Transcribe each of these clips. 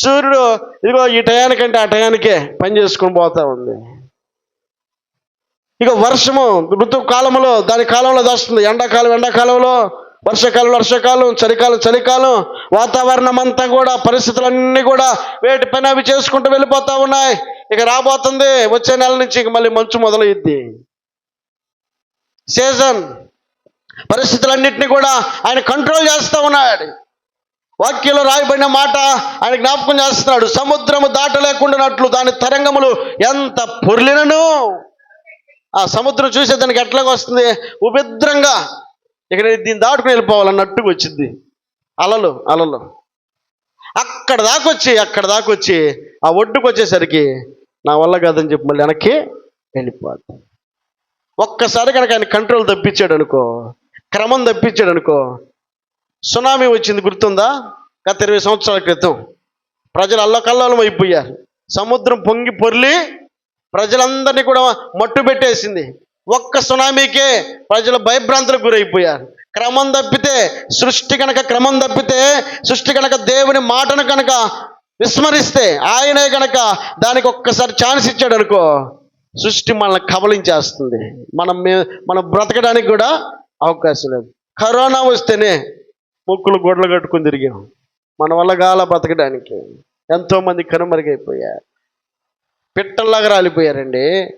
సూర్యుడు ఇదిగో ఈ టయానికంటే ఆ టయానికే పని చేసుకొని పోతా ఉంది. ఇక వర్షము ఋతు కాలంలో దాని కాలంలో దాస్తుంది. ఎండాకాలం ఎండాకాలంలో వర్షాకాలం వర్షాకాలం చలికాలం చలికాలం వాతావరణం అంతా కూడా పరిస్థితులన్నీ కూడా వేటి పని అవి చేసుకుంటూ వెళ్ళిపోతా ఉన్నాయి. ఇక రాబోతుంది వచ్చే నెల నుంచి ఇక మళ్ళీ మంచు మొదలయ్యిద్ది. సీజన్ పరిస్థితులన్నింటినీ కూడా ఆయన కంట్రోల్ చేస్తూ ఉన్నాడు. వాక్యంలో రాయబడిన మాట ఆయన జ్ఞాపకం చేస్తున్నాడు. సముద్రము దాటలేకుండానట్లు దాని తరంగములు ఎంత పొర్లినను? ఆ సముద్రం చూసే దానికి ఎట్లాగ వస్తుంది? ఉపద్రంగా ఇక్కడ దీన్ని దాటుకుని వెళ్ళిపోవాలన్నట్టుగా వచ్చింది. అలలు అలలు. అక్కడ దాకొచ్చి అక్కడ దాకొచ్చి ఆ ఒడ్డుకు వచ్చేసరికి నా వల్ల కాదని చెప్పి మళ్ళీ వెనక్కి వెళ్ళిపోద్ది ఒక్కసారి కనుక ఆయన కంట్రోల్ తప్పించాడు అనుకో క్రమం తప్పించాడు అనుకో సునామీ వచ్చింది గుర్తుందా? గత ఇరవై సంవత్సరాల క్రితం. ప్రజలు అల్లకల్లోలం అయిపోయారు. సముద్రం పొంగి పొర్లి ప్రజలందరినీ కూడా మట్టు పెట్టేసింది. ఒక్క సునామీకే ప్రజలు భయభ్రాంతులకు గురైపోయారు. క్రమం తప్పితే సృష్టి కనుక క్రమం తప్పితే సృష్టి కనుక దేవుని మాటను కనుక విస్మరిస్తే ఆయనే కనుక దానికి ఒక్కసారి ఛాన్స్ ఇచ్చాడు అనుకో సృష్టి మనల్ని కబలించేస్తుంది మనం మనం బ్రతకడానికి కూడా అవకాశం లేదు. కరోనా వస్తేనే ముక్కులు గొడ్లు కట్టుకుని తిరిగాం. మన వల్ల గాల బతకడానికి ఎంతోమంది కనుమరుగైపోయారు. పిట్టల్లాగా రాలిపోయారండి.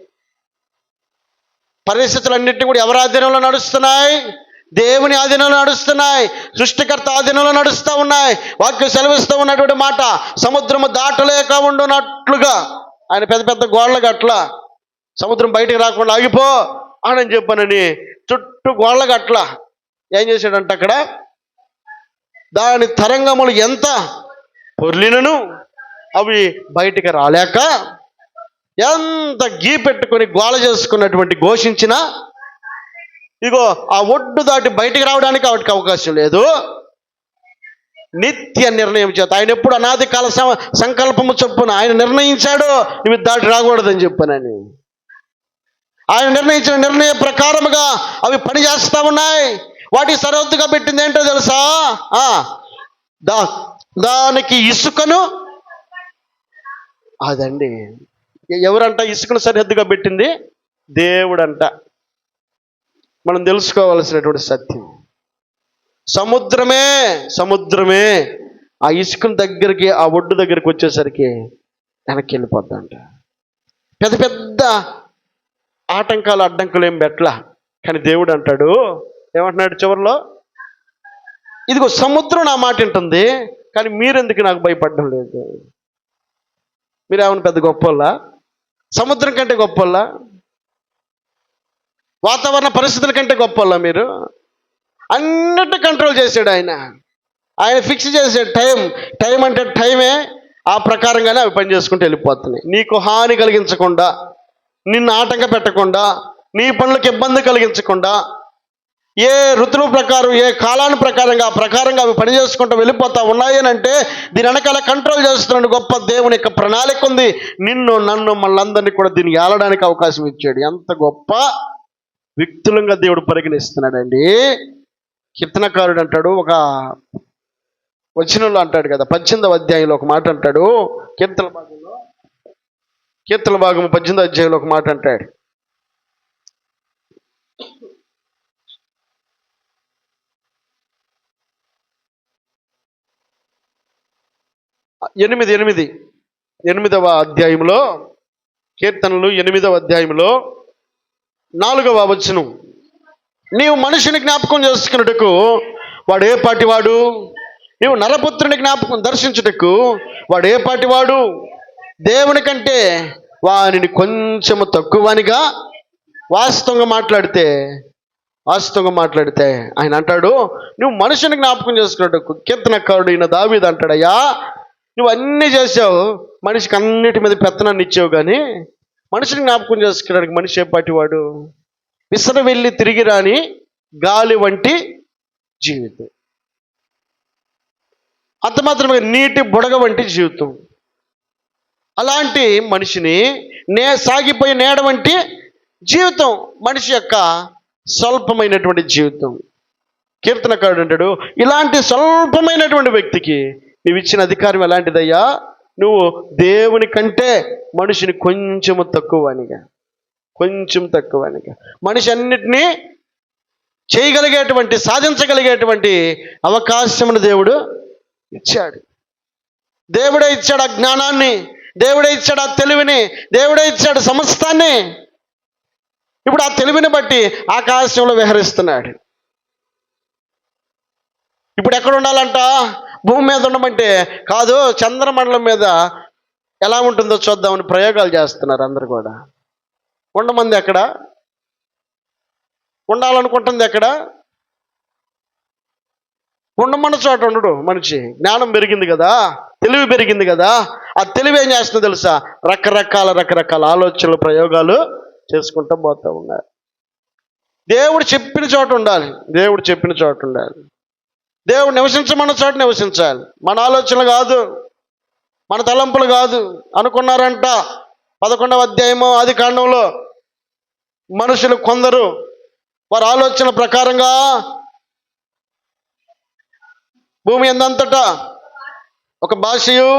పరిస్థితులన్నింటినీ కూడా ఎవరి ఆధీనంలో నడుస్తున్నాయి? దేవుని ఆధీనంలో నడుస్తున్నాయి. సృష్టికర్త ఆధీనంలో నడుస్తూ ఉన్నాయి. వాక్యం సెలవిస్తూ ఉన్నటువంటి మాట సముద్రము దాటలేక ఉండునట్లుగా. ఆయన పెద్ద పెద్ద గోడలకు అట్లా సముద్రం బయటికి రాకుండా ఆగిపో అని చెప్పానని చుట్టూ గోడలకు అట్లా ఏం చేశాడంట అక్కడ? దాని తరంగములు ఎంత? పొర్లినను అవి బయటికి రాలేక ఎంత గీ పెట్టుకొని గోల చేసుకున్నటువంటి ఘోషించిన ఇగో ఆ ఒడ్డు దాటి బయటికి రావడానికి ఆవిడకి అవకాశం లేదు. నిత్య నిర్ణయం చేత. ఆయన ఎప్పుడు అనాది కాల సంకల్పము చొప్పున ఆయన నిర్ణయించాడు ఇవి దాటి రాకూడదని చెప్పానని. ఆయన నిర్ణయించిన నిర్ణయ ప్రకారముగా అవి పనిచేస్తా ఉన్నాయి. వాటి సరిహద్దుగా పెట్టింది ఏంటో తెలుసా? ఆ, దా దానికి ఇసుకను అదండి. ఎవరంట ఇసుకను సరిహద్దుగా పెట్టింది? దేవుడంట. మనం తెలుసుకోవాల్సినటువంటి సత్యం. సముద్రమే సముద్రమే. ఆ ఇసుకను దగ్గరికి ఆ ఒడ్డు దగ్గరికి వచ్చేసరికి వెనక్కి వెళ్ళిపోద్దంట. పెద్ద పెద్ద ఆటంకాలు అడ్డంకులు ఏం పెట్టలా. కానీ దేవుడు అంటాడు ఏమంటున్నాడు చివరిలో? ఇదిగో సముద్రం నా మాట వింటుంది కానీ మీరెందుకు నాకు భయపడడం లేదు? మీరేమన్నా పెద్ద గొప్పల్లా సముద్రం కంటే గొప్పల్లా వాతావరణ పరిస్థితుల కంటే గొప్పల్లా మీరు? అన్నిటి కంట్రోల్ చేశాడు ఆయన. ఆయన ఫిక్స్ చేసాడు టైం టైం అంటే టైమే ఆ ప్రకారంగానే అవి పని చేసుకుంటూ వెళ్ళిపోతున్నాయి. నీకు హాని కలిగించకుండా నిన్ను ఆటంక పెట్టకుండా నీ పనులకు ఇబ్బంది కలిగించకుండా ఏ ఋతువు ప్రకారం ఏ కాలాన్ని ప్రకారంగా ఆ ప్రకారంగా అవి పని చేసుకుంటూ వెళ్ళిపోతా ఉన్నాయి అని అంటే దీని వెనకాల కంట్రోల్ చేస్తున్నాడు గొప్ప దేవుని యొక్క ప్రణాళిక ఉంది. నిన్ను నన్ను మళ్ళందరినీ కూడా దీన్ని ఏలడానికి అవకాశం ఇచ్చాడు. ఎంత గొప్ప వ్యక్తులంగా దేవుడు పరిగణిస్తున్నాడండి. కీర్తనకారుడు అంటాడు ఒక వచనంలో అంటాడు కదా పద్దెనిమిదవ అధ్యాయంలో ఒక మాట అంటాడు. కీర్తన భాగంలో కీర్తన భాగం పద్దెనిమిదవ అధ్యాయంలో ఒక మాట అంటాడు. ఎనిమిది ఎనిమిది. ఎనిమిదవ అధ్యాయంలో కీర్తనలు ఎనిమిదవ అధ్యాయంలో నాలుగవ వచనం. నీవు మనిషిని జ్ఞాపకం చేసుకున్నట్టుకు వాడు ఏ పాటి వాడు? నీవు నరపుత్రుని జ్ఞాపకం దర్శించుటకు వాడు ఏ పాటి వాడు? దేవుని కంటే వానిని కొంచెము తక్కువనిగా వాస్తవంగా మాట్లాడితే వాస్తవంగా మాట్లాడితే ఆయన అంటాడు నువ్వు మనుషుని జ్ఞాపకం చేసుకున్నట్టు కీర్తనకారుడు ఈయన దావీదు అంటాడయ్యా నువ్వు అన్నీ చేసావు మనిషికి అన్నిటి మీద పెత్తనాన్ని ఇచ్చావు కానీ మనిషిని జ్ఞాపకం చేసుకోవడానికి మనిషి ఏ పాటివాడు? విసర వెళ్ళి తిరిగి రాని గాలి వంటి జీవితం. అంత మాత్రమే నీటి బుడగ వంటి జీవితం. అలాంటి మనిషిని నే సాగిపోయే నేడ వంటి జీవితం మనిషి యొక్క స్వల్పమైనటువంటి జీవితం. కీర్తనకారుడు అంటాడు ఇలాంటి స్వల్పమైనటువంటి వ్యక్తికి నువ్వు ఇచ్చిన అధికారం ఎలాంటిదయ్యా? నువ్వు దేవుని కంటే మనిషిని కొంచెము తక్కువనిగా కొంచెం తక్కువ అనిగా మనిషి అన్నిటినీ చేయగలిగేటువంటి సాధించగలిగేటువంటి అవకాశమును దేవుడు ఇచ్చాడు. దేవుడే ఇచ్చాడు ఆ జ్ఞానాన్ని దేవుడే ఇచ్చాడు ఆ తెలివిని దేవుడే ఇచ్చాడు సమస్తాన్ని. ఇప్పుడు ఆ తెలివిని బట్టి ఆకాశంలో విహరిస్తున్నాడు. ఇప్పుడు ఎక్కడ ఉండాలంట? భూమి మీద ఉండమంటే కాదు చంద్రమండలం మీద ఎలా ఉంటుందో చూద్దామని ప్రయోగాలు చేస్తున్నారు అందరు కూడా. ఉండమంది ఎక్కడ? ఉండాలనుకుంటుంది ఎక్కడ? ఉండమన్న చోట ఉండడు మనిషి. జ్ఞానం పెరిగింది కదా తెలివి పెరిగింది కదా. ఆ తెలివి ఏం చేస్తుందో తెలుసా? రకరకాల రకరకాల ఆలోచనలు ప్రయోగాలు చేసుకుంటూ పోతూ ఉన్నారు. దేవుడు చెప్పిన చోట ఉండాలి. దేవుడు చెప్పిన చోట ఉండాలి. దేవుడు నివసించమన్న చోట నివసించాలి. మన ఆలోచనలు కాదు మన తలంపులు కాదు అనుకున్నారంట. పదకొండవ అధ్యాయము ఆది కాండంలో మనుషులు కొందరు వారి ఆలోచన ప్రకారంగా భూమి ఎందంతటా ఒక భాషయు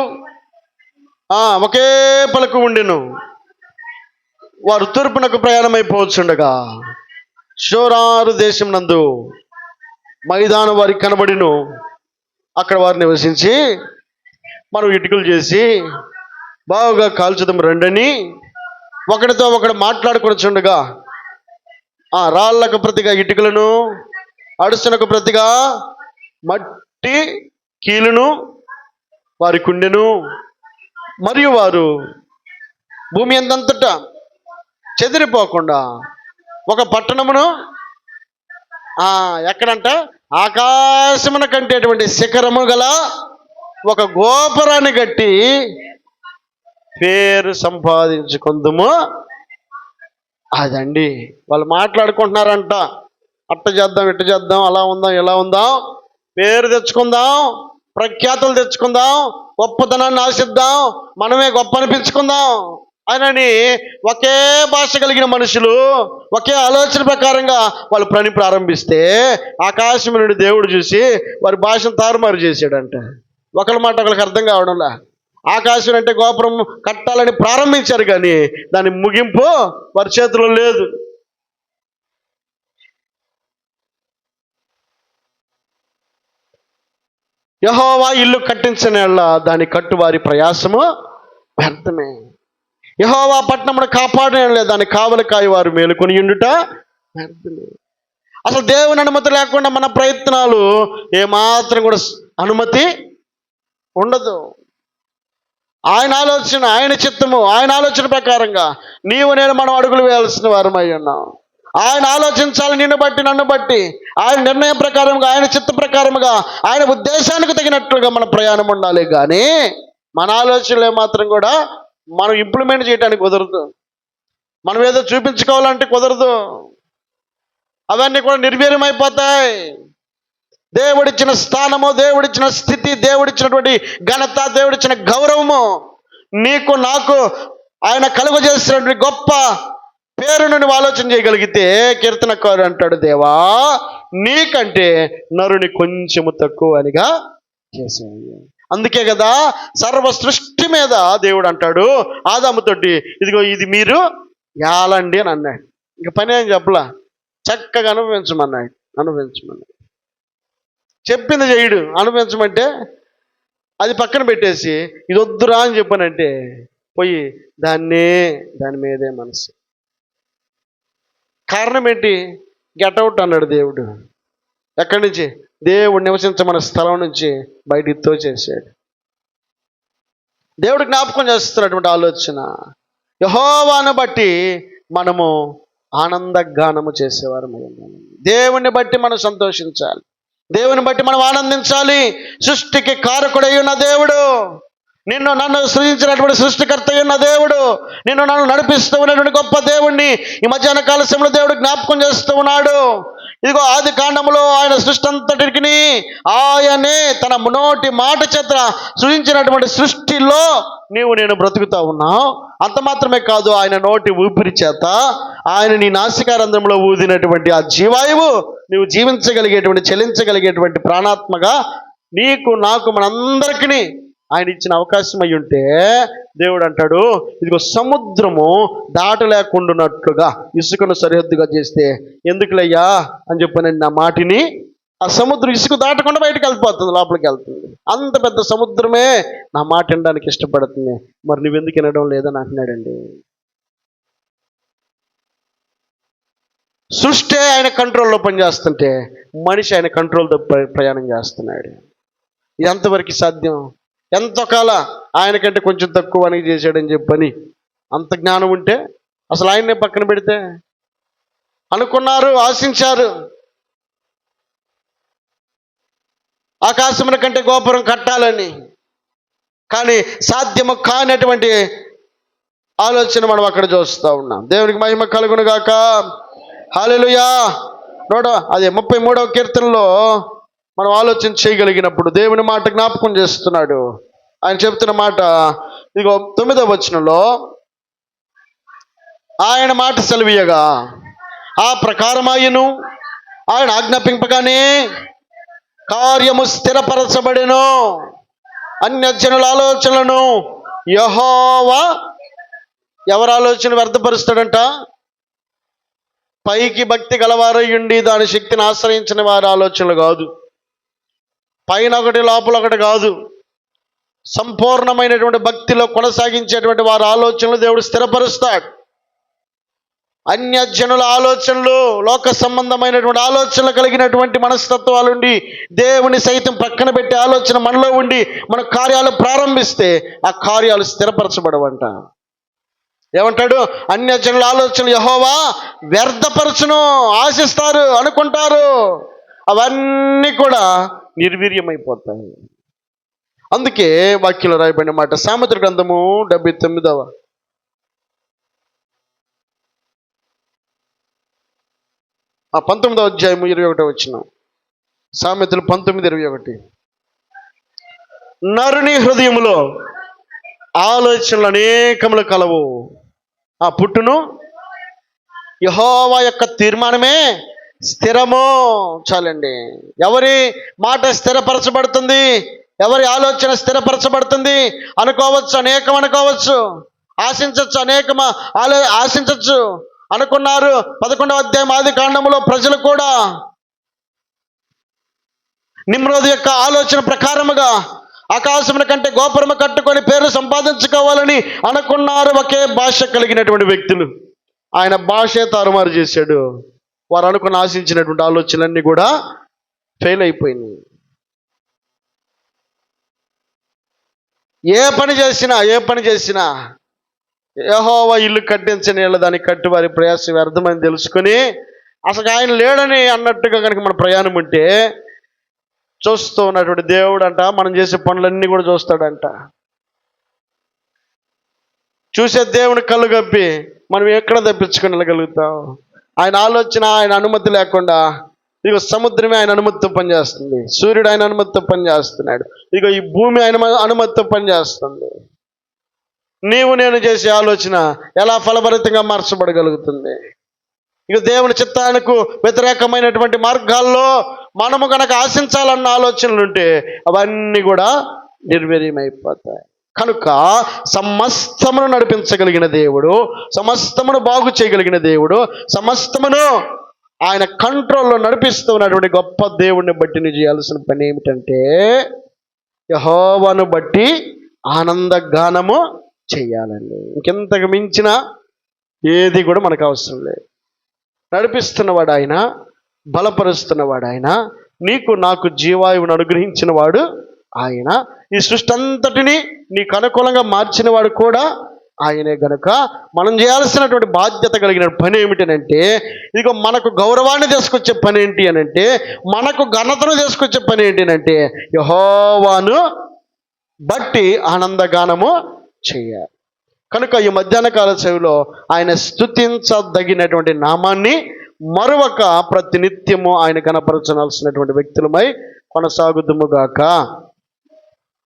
ఒకే పలుకు ఉండిను. వారు తూర్పునకు ప్రయాణమైపోవచ్చుండగా షోరారు దేశం నందు మైదానం వారికి కనబడిను. అక్కడ వారు నివసించి మనం ఇటుకలు చేసి బాగుగా కాల్చుదాం రండని. ఒకటితో ఒకడు మాట్లాడుకొనిచుండగా ఆ రాళ్ళకు ప్రతిగా ఇటుకలను అడుసునకు ప్రతిగా మట్టి కీలును వారి కుండెను. మరియు వారు భూమి ఎంతంతట చెదిరిపోకుండా ఒక పట్టణమును ఎక్కడంట? ఆకాశమున కంటేటువంటి శిఖరము గల ఒక గోపురాన్ని కట్టి పేరు సంపాదించుకుందుము. అదండి. వాళ్ళు మాట్లాడుకుంటున్నారంట. అట్ట చేద్దాం ఇట్ట చేద్దాం అలా ఉందాం ఇలా ఉందాం. పేరు తెచ్చుకుందాం ప్రఖ్యాతులు తెచ్చుకుందాం గొప్పతనాన్ని ఆశిద్దాం మనమే గొప్ప అనిపించుకుందాం. అనని ఒకే భాష కలిగిన మనుషులు ఒకే ఆలోచన ప్రకారంగా వాళ్ళు పని ప్రారంభిస్తే ఆకాశం నుండి దేవుడు చూసి వారి భాషను తారుమారు చేశాడంట. ఒకరి మాట ఒకరికి అర్థం కావడంలా. ఆకాశం అంటే గోపురం కట్టాలని ప్రారంభించారు కానీ దాని ముగింపు వారి చేతిలో లేదు. యహోవా ఇల్లు కట్టించిన దాని కట్టు వారి ప్రయాసము వ్యర్థమే. యహోవా పట్టణమును కాపాడడం దాని కావలి కాయి వారు మేలుకొని ఉండుట అసలు దేవుని అనుమతి లేకుండా మన ప్రయత్నాలు ఏమాత్రం కూడా అనుమతి ఉండదు. ఆయన ఆలోచన ఆయన చిత్తము ఆయన ఆలోచన ప్రకారంగా నీవు నేను మనం అడుగులు వేయాల్సిన వారమై ఉన్నాం. ఆయన ఆలోచించాలి నిన్ను బట్టి నన్ను బట్టి ఆయన నిర్ణయం ప్రకారంగా ఆయన చిత్త ప్రకారముగా ఆయన ఉద్దేశానికి తగినట్లుగా మన ప్రయాణం ఉండాలి. కానీ మన ఆలోచనలు ఏమాత్రం కూడా మనం ఇంప్లిమెంట్ చేయడానికి కుదరదు. మనం ఏదో చూపించుకోవాలంటే కుదరదు. అవన్నీ కూడా నిర్వీర్యమైపోతాయి. దేవుడిచ్చిన స్థానము దేవుడిచ్చిన స్థితి దేవుడిచ్చినటువంటి ఘనత దేవుడిచ్చిన గౌరవము నీకు నాకు ఆయన కలుగు చేసినటువంటి గొప్ప పేరును నువ్వు ఆలోచన చేయగలిగితే కీర్తనకారు అంటాడు దేవా నీకంటే నరుని కొంచెము తక్కువ అనిగా చేసావు. అందుకే కదా సర్వ సృష్టి మీద దేవుడు అంటాడు ఆదాముతోటి ఇదిగో ఇది మీరు యాలండి అని అన్నాడు. ఇంక పని ఏం చెప్పలా? చక్కగా అనుభవించమన్నాడు. అనుభవించమన్నాడు. చెప్పింది చేయడు అనుభవించమంటే అది పక్కన పెట్టేసి ఇది వద్దురా అని చెప్పానంటే పోయి దాన్నే దాని మీదే మనసు. కారణం ఏంటి? గెట్అవుట్ అన్నాడు దేవుడు. ఎక్కడి నుంచి? దేవుడు నివసించమన్న స్థలం నుంచి బయటికి తోచేసాడు దేవుడు జ్ఞాపకం చేస్తున్నటువంటి ఆలోచన. యహోవాను బట్టి మనము ఆనందగానము చేసేవారు దేవుణ్ణి బట్టి మనం సంతోషించాలి. దేవుని బట్టి మనం ఆనందించాలి. సృష్టికి కారకుడై ఉన్న దేవుడు. నిన్ను నన్ను సృజించినటువంటి సృష్టికర్త ఉన్న దేవుడు. నిన్ను నన్ను నడిపిస్తూ ఉన్నటువంటి గొప్ప దేవుణ్ణి ఈ మధ్యాహ్న కాల సమయంలో దేవుడు జ్ఞాపకం చేస్తూ ఉన్నాడు. ఇదిగో ఆది కాండములో ఆయన సృష్టి అంతటికి ఆయనే తన నోటి మాట చేత సృజించినటువంటి సృష్టిలో నీవు నేను బ్రతుకుతా ఉన్నావు. అంత మాత్రమే కాదు ఆయన నోటి ఊపిరి చేత ఆయన నీ నాసికారంధ్రంలో ఊదినటువంటి ఆ జీవాయువు నీవు జీవించగలిగేటువంటి చలించగలిగేటువంటి ప్రాణాత్మగా నీకు నాకు మనందరికీ ఆయన ఇచ్చిన అవకాశం అయి ఉంటే దేవుడు అంటాడు ఇదిగో సముద్రము దాటలేకుండానట్లుగా ఇసుకను సరిహద్దుగా చేస్తే ఎందుకులయ్యా అని చెప్పిన నా మాటిని ఆ సముద్రం ఇసుక దాటకుండా బయటకు వెళ్ళిపోతుంది లోపలికి వెళ్తుంది. అంత పెద్ద సముద్రమే నా మాట వినడానికి ఇష్టపడుతుంది. మరి నువ్వెందుకు వినడం లేదని అంటున్నాడండి. సృష్టి ఆయన కంట్రోల్లో పనిచేస్తుంటే మనిషి ఆయన కంట్రోల్తో ప్రయాణం చేస్తున్నాడు. ఇది ఎంతవరకు సాధ్యం? ఎంతో కాల ఆయనకంటే కొంచెం తక్కువ అని చేశాడని చెప్పని అంత జ్ఞానం ఉంటే అసలు ఆయన్నే పక్కన పెడితే? అనుకున్నారు ఆశించారు. ఆకాశముల కంటే గోపురం కట్టాలని. కానీ సాధ్యము కానటువంటి ఆలోచన మనం అక్కడ చూస్తూ ఉన్నాం. దేవునికి మహిమ కలుగును గాక హాలెలుయా నోట అదే ముప్పై మూడవ కీర్తనలో మనం ఆలోచన చేయగలిగినప్పుడు దేవుని మాట జ్ఞాపకం చేస్తున్నాడు. ఆయన చెప్తున్న మాట ఇదిగో తొమ్మిదవ వచనంలో ఆయన మాట సెలవీయగా ఆ ప్రకారమాయను ఆయన ఆజ్ఞాపింపగానే కార్యము స్థిరపరచబడెను. అన్యజనుల ఆలోచనలను యహోవా ఎవరి ఆలోచన వ్యర్థపరుస్తాడంట? పైకి భక్తి గలవారయ్యుండి దాని శక్తిని ఆశ్రయించిన వారి ఆలోచనలు కాదు. పైన ఒకటి లోపల ఒకటి కాదు. సంపూర్ణమైనటువంటి భక్తిలో కొనసాగించేటువంటి వారి ఆలోచనలు దేవుడు స్థిరపరుస్తాడు. అన్యజనుల ఆలోచనలు లోక సంబంధమైనటువంటి ఆలోచనలు కలిగినటువంటి మనస్తత్వాలు ఉండి దేవుని సైతం పక్కన పెట్టే ఆలోచన మనలో ఉండి మన కార్యాలు ప్రారంభిస్తే ఆ కార్యాలు స్థిరపరచబడవంట. ఏమంటాడు? అన్యజనుల ఆలోచనలు యహోవా వ్యర్థపరచును ఆశిస్తారు అనుకుంటారు. అవన్నీ కూడా నిర్వీర్యమైపోతాయి. అందుకే వాక్యంలో రాయబడిన మాట సామెత్ర గ్రంథము డెబ్బై తొమ్మిదవ. ఆ పంతొమ్మిదవ అధ్యాయము ఇరవై ఒకటో వచ్చిన సామెతలు పంతొమ్మిది ఇరవై ఒకటి. నరుని హృదయములో ఆలోచనలు అనేకములు కలవు. ఆ పుట్టును యహోవా యొక్క తీర్మానమే స్థిరము చాలండి. ఎవరి మాట స్థిరపరచబడుతుంది? ఎవరి ఆలోచన స్థిరపరచబడుతుంది? అనుకోవచ్చు అనేకం అనుకోవచ్చు. ఆశించవచ్చు అనేకమ ఆలో ఆశించవచ్చు అనుకున్నారు పదకొండవ అధ్యాయం ఆది కాండములో ప్రజలు కూడా నిమ్రోజు యొక్క ఆలోచన ప్రకారముగా ఆకాశముల కంటే గోపురము కట్టుకొని పేరు సంపాదించుకోవాలని అనుకున్నారు ఒకే భాష కలిగినటువంటి వ్యక్తులు. ఆయన భాషే తారుమారు చేశాడు. వారు అనుకుని ఆశించినటువంటి ఆలోచనలన్నీ కూడా ఫెయిల్ అయిపోయినాయి. ఏ పని చేసినా ఏ పని చేసినా యెహోవా ఇల్లు కట్టించని వీళ్ళ దాన్ని కట్టి వారి ప్రయాసం వ్యర్థమని తెలుసుకొని అసలు ఆయన లేడని అన్నట్టుగా కనుక మన ప్రయాణం ఉంటే చూస్తూ ఉన్నటువంటి దేవుడు అంట మనం చేసే పనులన్నీ కూడా చూస్తాడంట. చూసే దేవుని కళ్ళు కప్పి మనం ఎక్కడ తప్పించుకొని వెళ్ళగలుగుతాం? ఆయన ఆలోచన ఆయన అనుమతి లేకుండా ఇక సముద్రమే ఆయన అనుమతితో పనిచేస్తుంది. సూర్యుడు ఆయన అనుమతితో పనిచేస్తున్నాడు. ఇక ఈ భూమి ఆయన అనుమతితో పనిచేస్తుంది. నీవు నేను చేసే ఆలోచన ఎలా ఫలభరితంగా మార్చబడగలుగుతుంది? ఇక దేవుని చిత్తానికి వ్యతిరేకమైనటువంటి మార్గాల్లో మనము కనుక ఆశించాలన్న ఆలోచనలు ఉంటే అవన్నీ కూడా నిర్వీర్యమైపోతాయి. కనుక సమస్తమును నడిపించగలిగిన దేవుడు సమస్తమును బాగు చేయగలిగిన దేవుడు సమస్తమును ఆయన కంట్రోల్లో నడిపిస్తూ ఉన్నటువంటి గొప్ప దేవుడిని బట్టి నువ్వు చేయాల్సిన పని ఏమిటంటే యహోవను బట్టి ఆనందగానము చేయాలండి. ఇంకెంతకు మించిన ఏది కూడా మనకు అవసరం లేదు. నడిపిస్తున్నవాడు ఆయన బలపరుస్తున్నవాడు ఆయన నీకు నాకు జీవాయువును అనుగ్రహించిన వాడు ఆయన ఈ సృష్టి అంతటిని నీకు అనుకూలంగా మార్చిన వాడు కూడా ఆయనే గనుక. మనం చేయాల్సినటువంటి బాధ్యత కలిగిన పని ఏమిటనంటే ఇదిగో మనకు గౌరవాన్ని తీసుకొచ్చే పని ఏంటి అని అంటే మనకు ఘనతను తీసుకొచ్చే పని ఏంటినంటే యహోవాను బట్టి ఆనందగానము చేయాలి. కనుక ఈ మధ్యాహ్న కాల సేవలో ఆయన స్థుతించదగినటువంటి నామాన్ని మరొక ప్రతినిత్యము ఆయన కనపరచనాల్సినటువంటి వ్యక్తులమై కొనసాగుదుముగాక